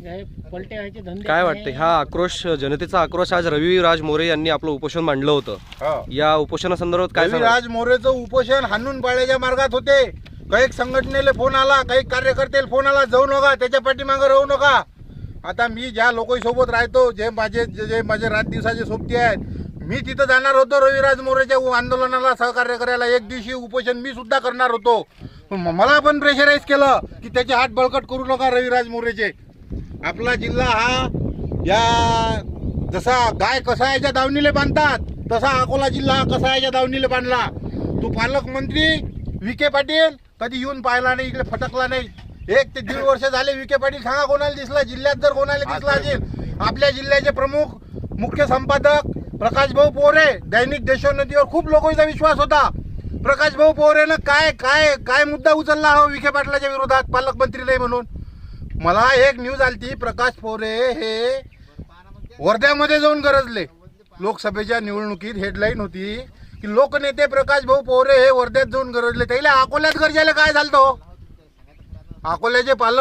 काय. वाटते हा आक्रोश जनतेचा आक्रोश आज रविराज मोरे यांनी आपलं उपोषण मांडलं होतं. हो. या उपोषणासंदर्भात काय? रविराज मोरेचं उपोषण हाणून पाळ्याच्या मार्गात होते. काही संघटनेला फोन आला काही कार्यकर्त्याला फोन आला जाऊ नका त्याच्या पाठीमागे राहू नका. आता मी ज्या लोकांसोबत राहतो जे माझे जे माझे रात दिवसाचे सोबती आहेत मी तिथं जाणार होतो रविराज मोरेच्या आंदोलनाला सहकार्य करायला. एक दिवशी उपोषण मी सुद्धा करणार होतो. मला पण प्रेशराईज केलं की त्याचे हात बळकट करू नका रविराज मोरेचे. आपला जिल्हा हा या जसा गाय कसायाच्या दावणीले बांधतात तसा अकोला जिल्हा हा कसायाच्या दावणीले बांधला. तो पालकमंत्री विखे पाटील कधी येऊन पाहिला नाही इकडे फटकला नाही. एक ते दीड वर्ष झाले विखे पाटील सांगा कोणाला दिसला जिल्ह्यात जर कोणाला दिसला असेल. आपल्या जिल्ह्याचे प्रमुख मुख्य संपादक प्रकाश भाऊ पोरे दैनिक देशोन्नतीवर खूप लोकांचा विश्वास होता. प्रकाश भाऊ पोरेनं काय काय काय मुद्दा उचलला हो विखे पाटलाच्या विरोधात पालकमंत्री नाही म्हणून? मला एक न्यूज आलती प्रकाश पोरे हे वर्ध्यामध्ये जाऊन गरजले. लोकसभेच्या निवडणुकीत हेडलाईन होती की लोकनेते प्रकाश भाऊ पोरे हे वर्ध्यात जाऊन गरजले. त्याला अकोल्यात गरजेला काय झालं तो हो? अकोल्याचे पालक